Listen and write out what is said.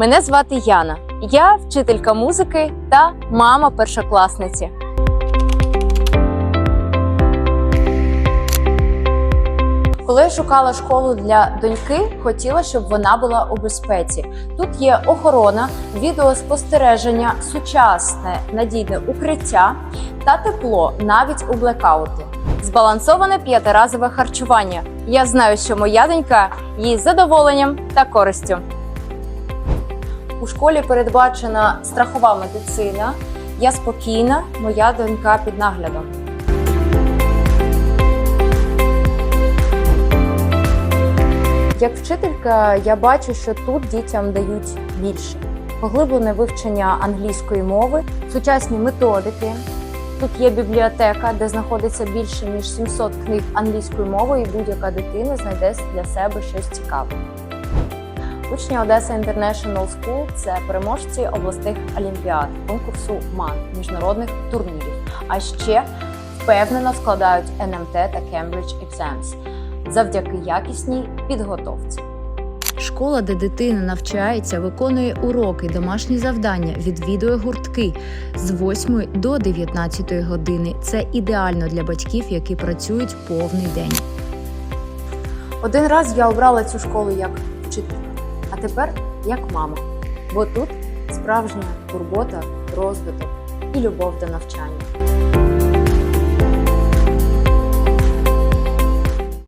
Мене звати Яна. Я вчителька музики та мама першокласниці. Коли я шукала школу для доньки, хотіла, щоб вона була у безпеці. Тут є охорона, відеоспостереження, сучасне надійне укриття та тепло навіть у блекаути. Збалансоване п'ятиразове харчування. Я знаю, що моя донька з задоволенням та користю. У школі передбачена страхова медицина. Я спокійна, моя донька під наглядом. Як вчителька, я бачу, що тут дітям дають більше поглиблене вивчення англійської мови, сучасні методики. Тут є бібліотека, де знаходиться більше ніж 700 книг англійською мовою, і будь-яка дитина знайде для себе щось цікаве. Учні Одеса International School – це переможці обласних олімпіад, конкурсу МАН, міжнародних турнірів. А ще впевнено складають НМТ та Cambridge Exams завдяки якісній підготовці. Школа, де дитина навчається, виконує уроки, домашні завдання, відвідує гуртки з 8 до 19 години. Це ідеально для батьків, які працюють повний день. Один раз я обрала цю школу як а тепер як мама. Бо тут справжня турбота, розвиток і любов до навчання.